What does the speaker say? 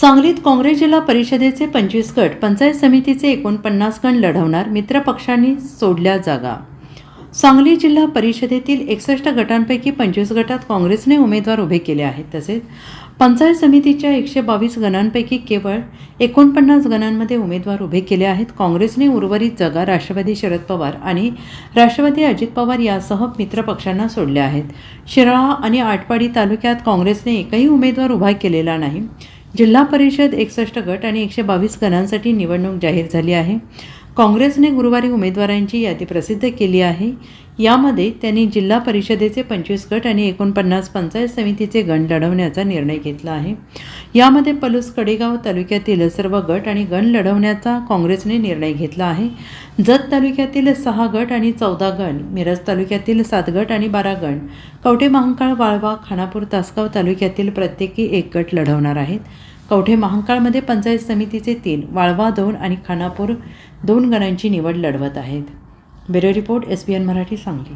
सांगलीत काँग्रेस जिल्हा परिषदेचे पंचवीस गट पंचायत समितीचे एकोणपन्नास गण लढवणार मित्रपक्षांनी सोडल्या जागा. सांगली जिल्हा परिषदेतील एकसष्ट गटांपैकी पंचवीस गटात काँग्रेसने उमेदवार उभे केले आहेत. तसेच पंचायत समितीच्या एकशे बावीस गणांपैकी केवळ एकोणपन्नास गणांमध्ये उमेदवार उभे केले आहेत. काँग्रेसने उर्वरित जागा राष्ट्रवादी शरद पवार आणि राष्ट्रवादी अजित पवार यासह मित्रपक्षांना सोडल्या आहेत. शिराळा आणि आटपाडी तालुक्यात काँग्रेसने एकही उमेदवार उभा केलेला नाही. जिल्हा परिषद एकसष्ट गट आणि एकशे बावीस गणांसाठी निवडणूक जाहीर झाली आहे. काँग्रेसने गुरुवारी उमेदवारांची यादी प्रसिद्ध केली आहे. यामध्ये त्यांनी जिल्हा परिषदेचे पंचवीस गट आणि एकोणपन्नास पंचायत समितीचे गण लढवण्याचा निर्णय घेतला आहे. यामध्ये पलूस कडेगाव तालुक्यातील सर्व गट आणि गण लढवण्याचा काँग्रेसने निर्णय घेतला आहे. जत तालुक्यातील सहा गट आणि चौदा गण मिरज तालुक्यातील सात गट आणि बारा गण कवटे महांकाळ वाळवा खानापूर तासगाव तालुक्यातील प्रत्येकी एक गट लढवणार आहेत. कवठे महांकाळमध्ये पंचायत समितीचे तीन वाळवा दोन आणि खानापूर दोन गणांची निवड लढवत आहेत. Bureau report S B N Marathi Sangli.